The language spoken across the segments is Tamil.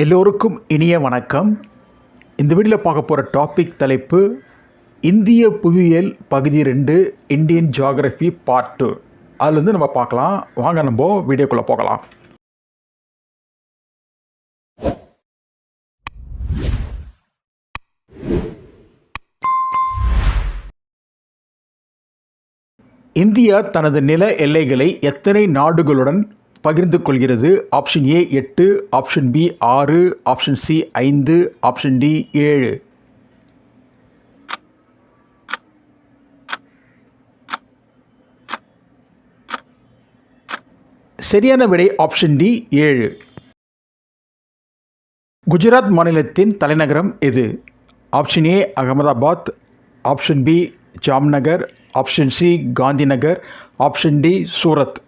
எல்லோருக்கும் இனிய வணக்கம். இந்த வீடியோவில் பார்க்க போகிற டாபிக் தலைப்பு இந்திய புவியியல் பகுதி ரெண்டு இந்தியன் ஜியாகிரஃபி பார்ட் டூ அதுலேருந்து நம்ம பார்க்கலாம். வாங்க நம்ம வீடியோக்குள்ளே போகலாம். இந்தியா தனது நில எல்லைகளை எத்தனை நாடுகளுடன் பகிர்ந்து கொள்கிறது ஆப்ஷன் ஏ எட்டு ஆப்ஷன் பி ஆறு ஆப்ஷன் சி ஐந்து ஆப்ஷன் டி ஏழு. சரியான விடை ஆப்ஷன் டி ஏழு. குஜராத் மாநிலத்தின் தலைநகரம் எது? Option A Ahmedabad. Option B Jamnagar. Option C Gandhinagar. Option D Surat.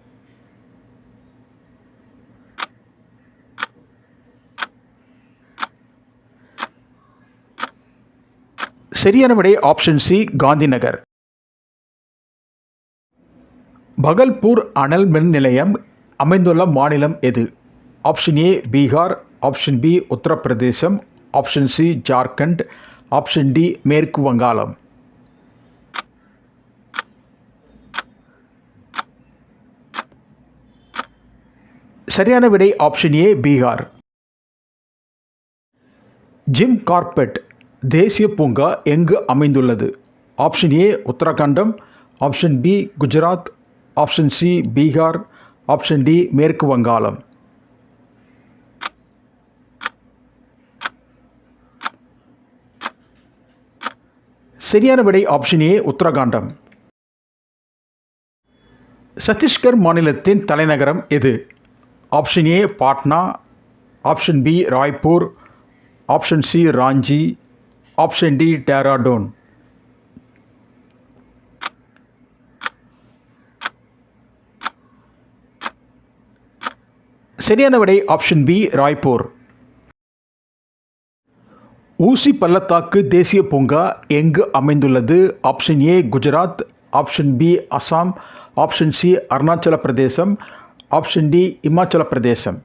சரியான விடை ஆப்ஷன் சி காந்திநகர். பகல்பூர் அனல் மின் நிலையம் அமைந்துள்ள மாநிலம் எது? Option A Bihar option B Uttar Pradesh option C Jharkhand option D மேற்கு வங்காளம். சரியான விடை option A Bihar. Jim Corbett தேசிய பூங்கா எங்கு அமைந்துள்ளது? Option A Uttarakandam. Option B Gujarat. Option C Bihar. Option D மேற்கு வங்காளம். சரியான விடை ஆப்ஷன் ஏ உத்தரகாண்டம். சத்தீஸ்கர் மாநிலத்தின் தலைநகரம் எது? Option A Patna. Option B Raipur. Option C Ranchi. Option D Dehradun சரியான விடை ஆப்ஷன் பி ராய்ப்பூர் ஊசி பள்ளத்தாக்கு தேசிய பூங்கா எங்கு அமைந்துள்ளது? Option A Gujarat option B Assam option C Arunachal Pradesh option D Himachal பிரதேசம்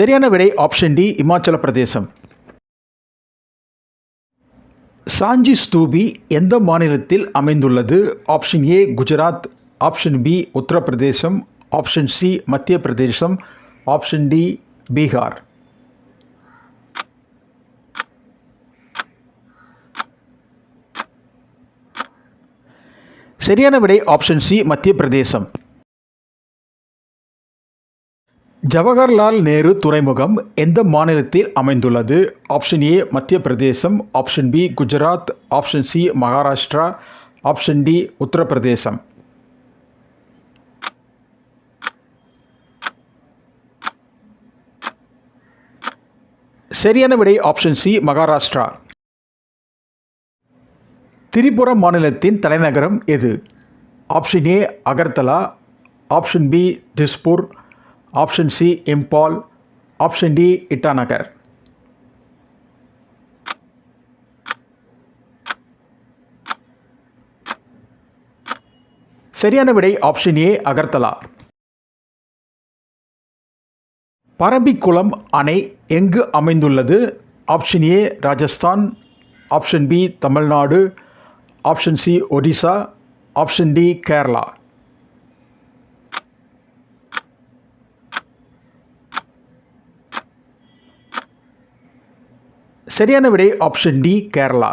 சரியான விடை ஆப்ஷன் டி இமாச்சல பிரதேசம். சாஞ்சி ஸ்தூபி எந்த மாநிலத்தில் அமைந்துள்ளது? Option A Gujarat. Option B Uttar Pradesh. Option C மத்திய பிரதேசம். Option D Bihar. சரியான விடை ஆப்ஷன் சி மத்திய பிரதேசம். ஜவஹர்லால் நேரு துறைமுகம் எந்த மாநிலத்தில் அமைந்துள்ளது? ஆப்ஷன் ஏ மத்திய பிரதேசம். Option B Gujarat. Option C Maharashtra. Option D Uttar Pradesh. சரியான விடை ஆப்ஷன் சி மகாராஷ்டிரா. திரிபுரா மாநிலத்தின் தலைநகரம் எது? Option A Agartala. Option B Dispur. Option C Imphal option D Itanagar. சரியான விடை ஆப்ஷன் ஏ அகர்த்தலா பரம்பிக்குளம் அணை எங்கு அமைந்துள்ளது? Option A Rajasthan. Option B Tamil Nadu. Option C Odisha option D Kerala. சரியான விடை ஆப்ஷன் டி கேரளா